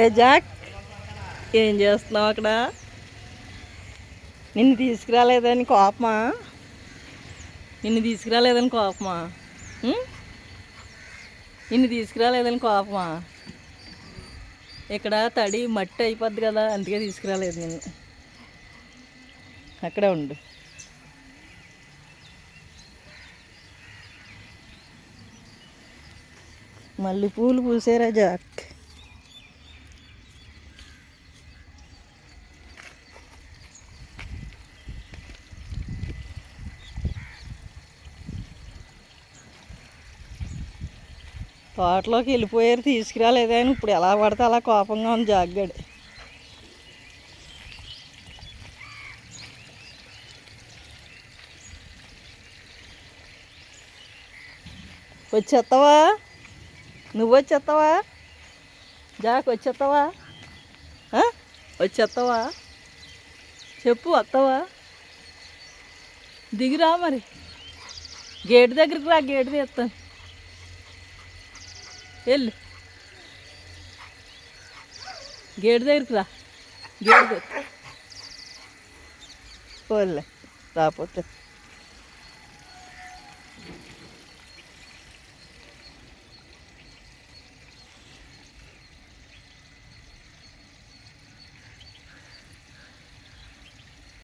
ఏ Jack ఏం చేస్తున్నావు అక్కడ? నిన్ను తీసుకురాలేదని కోపమా? నిన్ను తీసుకురాలేదని కోపమా? నిన్ను తీసుకురాలేదని కోపమా? ఇక్కడ తడి మట్టి అయిపోద్ది కదా అందుకే తీసుకురాలేదు నిన్ను. అక్కడే ఉండు. మళ్ళీ పూలు పూసారా జాక్? తోటలోకి వెళ్ళిపోయారు తీసుకురాలేదని ఇప్పుడు ఎలా పడితే అలా కోపంగా ఉంది జాగ్గాడు. వచ్చేస్తావా నువ్వు వచ్చేస్తావా జాక్ వచ్చేస్తావా వచ్చేస్తావా చెప్పు వస్తావా దిగిరా మరి. గేటు దగ్గరికి రా గేటు తీస్తాను. వెళ్ళు. గేటు దగ్గరికి రా. గేటు దగ్గర పోలే రాపోతే